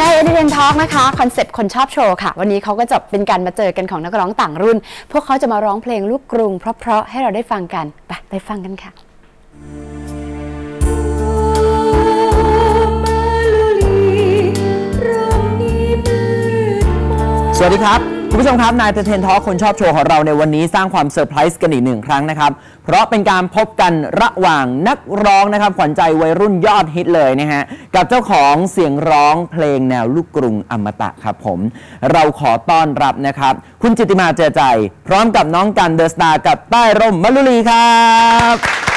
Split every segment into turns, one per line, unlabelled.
ในเอเดนทอล์กนะคะคอนเซปต์คนชอบโชว์ค่ะ วันนี้เขาก็จะเป็นการมาเจอกันของนักร้องต่างรุ่น พวกเขาจะมาร้องเพลงลูกกรุง เพราะๆให้เราได้ฟังกัน ไปไปฟังกันค่ะ
สวัสดีครับ คุณผู้ชมครับนายเทนทอคนชอบโชว์ของเราในวันนี้สร้างความเซอร์ไพรส์กันอีกหนึ่งครั้งนะครับ เพราะเป็นการพบกันระหว่างนักร้องนะครับ ขวัญใจวัยรุ่นยอดฮิตเลยนะฮะ กับเจ้าของเสียงร้องเพลงแนวลูกกรุงอมตะครับผม เราขอต้อนรับนะครับ คุณจิตติมาเจอใจ พร้อมกับน้องกันเดอะสตาร์กับใต้ร่มมะลุลีครับ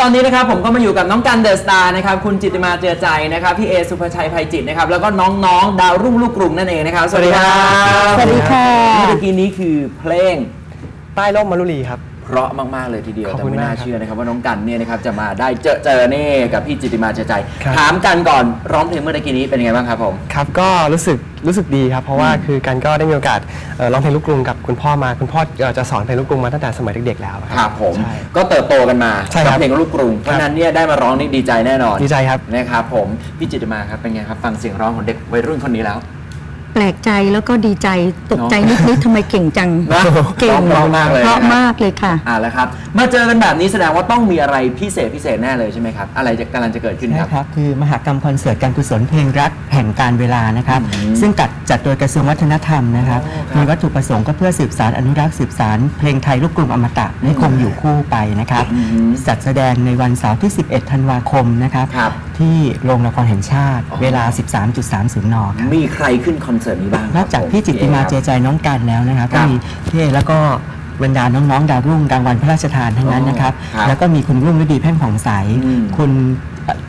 ตอนนี้นะครับผมก็มาอยู่กับน้องกันเดอะสตาร์นะครับคุณจิตติมาเจือใจนะครับพี่เอสุภชัยภัยจิตนะครับแล้วก็น้องๆดาวรุ่งลูกกรุงนั่นเองนะครับสวัสดีครับ
สวัสดีค่ะ
เมื่อกี้นี้คือเพลง
ใต้ร่มมารุลีครับ
เพราะมาก ๆ เลยทีเดียว
ขอบ
แต่
คุณ
ไม่น่ามา
กครับ
เชื่อนะครับว่าน้องกันเนี่ยนะครับจะมาได้เจอเจอนี่กับพี่จิตติมาเจือใจ
ครับ
ถามกันก่อนร้องเพลงเมื่อกี้นี้เป็นยังไงบ้างครับผม
ครับก็รู้สึก รู้สึกดีครับเพราะว่าคือกันก็ได้มีโอกาสเอ่อร้องเพลงลูกกรุงกับคุณพ่อมาคุณพ่อเอ่อจะสอนเพลงลูกกรุงมาตั้งแต่สมัยเด็กๆแล้ว
ครับผม
ใช่
ก็เติบโตกันมา
ใช่ค
กั
รับ
เพลงลูกกรุงเพราะฉะนั้นเนี่ยได้มาร้องนี่ดีใจแน่นอน
ดีใจครับ
นะครับผมพี่จิตติมาครับเป็นไงครับฟังเสียงร้องของเด็กวัยรุ่นคนนี้แล้ว
แปลกใจแล้วก็ดีใจตกใจนิดๆทำไมเก่งจัง
นะ
เก่ง
ร้องเพราะมากเลย
เพราะ
นะ
มากเลยค่ะ
อ่าแล้วครับ มาเจอกันแบบนี้แสดงว่าต้องมีอะไรพิเศษพิเศษแน่เลยใช่ไหมครับ อะไรจะกำลังจะเกิดขึ้นครับ
นะครับ คือมหกรรมคอนเสิร์ตการกุศลเพลงรักแห่งการเวลานะครับ ซึ่งจัดจัดโดยกระทรวงวัฒนธรรมนะครับ
ครับ
มีวัตถุประสงค์ก็เพื่อสืบสารอนุรักษ์สืบสารเพลงไทยลูกกรุงอมตะให้คงอยู่คู่ไปนะครับ
อืม
จัดแสดงในวันเสาร์ที่ 11 ธันวาคมนะครับ
ครับ
ที่โรงละครแห่งชาติ
อ๋อ
เวลา 13.30 น ครับ
มีใครขึ้นคอนเสิร์ตนี้บ้าง
นอกจากพี่จิตติมาเจใจน้องกันแล้วนะครับ
ครั
ก็
บ
มีพี่เอแล้วก็บรรดาน้องๆดาวรุ่งรางวัลพระราชทานทั้งนั้นนะครับ
ครับ
แล้วก็มีคุณรุ่งฤดีแพ่งผ่องใส
อืม
คุณ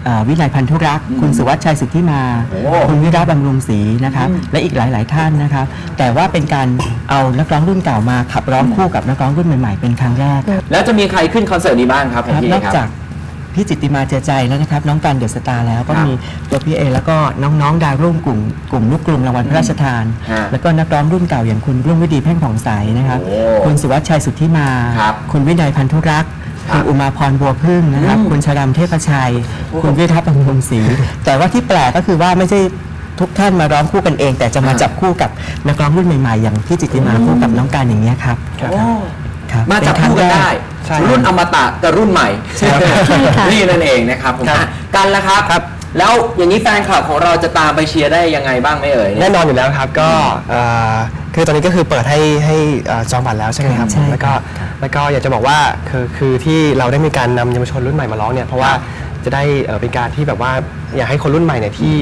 เอ่อวินัยพันธุรักษ์คุณสุวัชชัยสิทธิมา
โอ้
คุณวิระบำรุงศรีนะครับ และอีกหลาย ๆ ท่านนะครับ แต่ว่าเป็นการเอานักร้องรุ่นเก่ามาขับร้องคู่กับนักร้องรุ่นใหม่ ๆ เป็นครั้งแรกครับ
แล้วจะมีใครขึ้นคอนเสิร์ตนี้บ้างครับข
ค
อง
รับ
พี่
น
เอ
อก
ครับ
จาก พี่จิตติมาเจอใจแล้วนะครับ น้องการเดอะสตาร์แล้วก็
ครับ
มีตัวพี่เอแล้วก็น้องๆดาวรุ่งกลุ่มกลุ่มลูกกลุ่มรางวัลพระราชทาน
ฮะ
แล้วก็นักร้องรุ่นเก่าอย่างคุณรุ่งวิดีเพ่งผ่องใสนะครับ
โอ้
คุณสุวัชชัยสุทธิมา
ครับ
คุณวินัยพันธุรักษ์
ครั
คุ
บ
ณอุมาพรบัวพึ่งนะครับ
อืม
คุณชรำเทพชัย คุณวิทัพบำรุงศรีแต่ว่าที่แปลกก็คือว่าไม่ใช่ทุกท่านมาร้องคู่กันเอง แต่จะมาจับคู่กับนักร้องรุ่นใหม่ๆอย่างพี่จิตติมาคู่กับน้องการอย่างนี้ยครับ
ครับ
โอ้
ครับ
มาจับคู่กันได้
ใช่
รุ่นอมตะกับรุ่นใหม่
ใช่ครับ
นี่นั่นเองนะครับผม
ครับ
อะกันละครับ
ครับ
แล้วอย่างนี้แฟนคลับของเราจะตามไปเชียร์ได้ยังไงบ้างไหมเอ่ย
แน่นอนอยู่แล้วครับก็เอ่อคือตอนนี้ก็คือเปิดให้ให้เอ่อจองบัตรแล้วใช่ไหมครับ
ใช่
แล้วก็
ครับ
แล้วก็อยากจะบอกว่าคือคือที่เราได้มีการนำเยาวชนรุ่นใหม่มาร้องเนี่ยเพราะว่าจะได้เอ่อเป็นการที่แบบว่าอยากให้คนรุ่นใหม่เนี่ยที่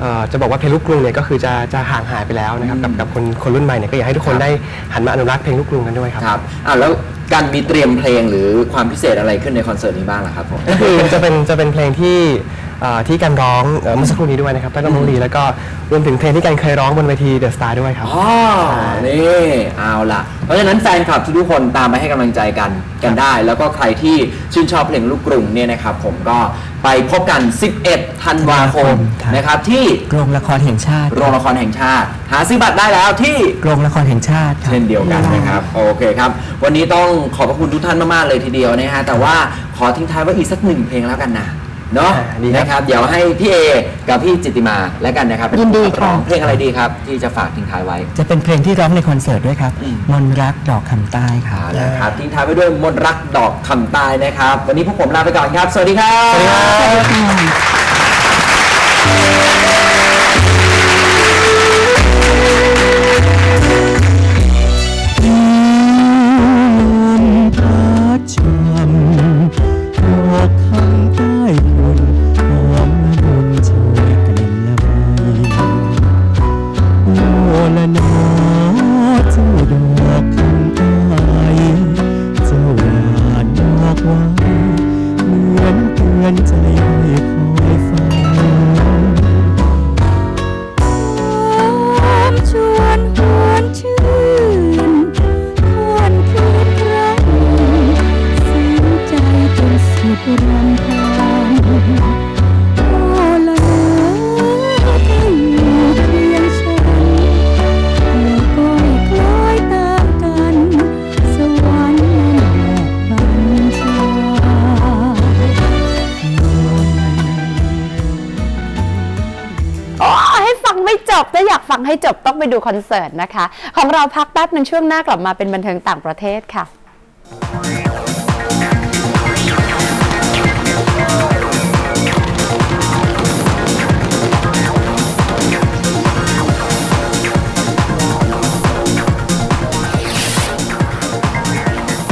เอ่อจะบอกว่าเพลงลูกกรุงเนี่ยก็คือจะจะห่างหายไปแล้วนะครับกับกับคนคนรุ่นใหม่เนี่ยก็อยากให้ทุกคนได้หันมาอนุรักษ์เพลงลูกกรุงกันด้วยครับ
ครับอ่าแล้ว การมีเตรียมเพลงหรือความพิเศษอะไรขึ้นในคอนเสิร์ตนี้บ้างล่ะครับผม
ก็คือจะเป็นจะเป็นเพลงที่ ที่การร้องเอ่อเมื่อสักครู่นี้ด้วยนะครับแล้วก็น้องลีแล้วก็รวมถึงเพลงที่การเคยร้องบนเวทีเดอะสตาร์ด้วยครับ
อ๋อนี่เอาล่ะ เพราะฉะนั้นแฟนคลับทุกๆคนตามไปให้กำลังใจกันกันได้ แล้วก็ใครที่ชื่นชอบเพลงลูกกรุงเนี่ยนะครับผมก็ไปพบกัน 11 ธันวาคม
ครับ
นะครับที่
โรงละครแห่งชาติ
โรงละครแห่งชาติ หาซื้อบัตรได้แล้วที่
โรงละครแห่งชาติครับ
เช่นเดียวกันนะครับโอเคครับ วันนี้ต้องขอบพระคุณทุกท่านมากๆเลยทีเดียวนะฮะแต่ว่าขอทิ้งท้ายไว้อีกสักหนึ่งเพลงแล้วกันนะ เนาะ
อ่าดีครับ
นะครับ เดี๋ยวให้พี่เอกับพี่จิตติมาแล้วกันนะครับเป็น
ยินดี
ผู้ขับร้อง
ค่ะ
เพลงอะไรดีครับ ที่จะฝากทิ้งท้ายไว้
จะเป็นเพลงที่ร้องในคอนเสิร์ตด้วยครับมนรักดอกคำใต้ครับ
เอาละครับทิ้งท้ายไว้ด้วยมนต์รักดอกคำใตายนะครับ วันนี้พวกผมลาไปก่อนครับ สวัสดีครับ
สวัสดีครับ
พั
บถ้าอยากฟังให้จบต้องไปดูคอนเสิร์ตนะคะ ของเราพักแป๊บหนึ่งช่วงหน้ากลับมาเป็นบันเทิงต่างประเทศค่ะ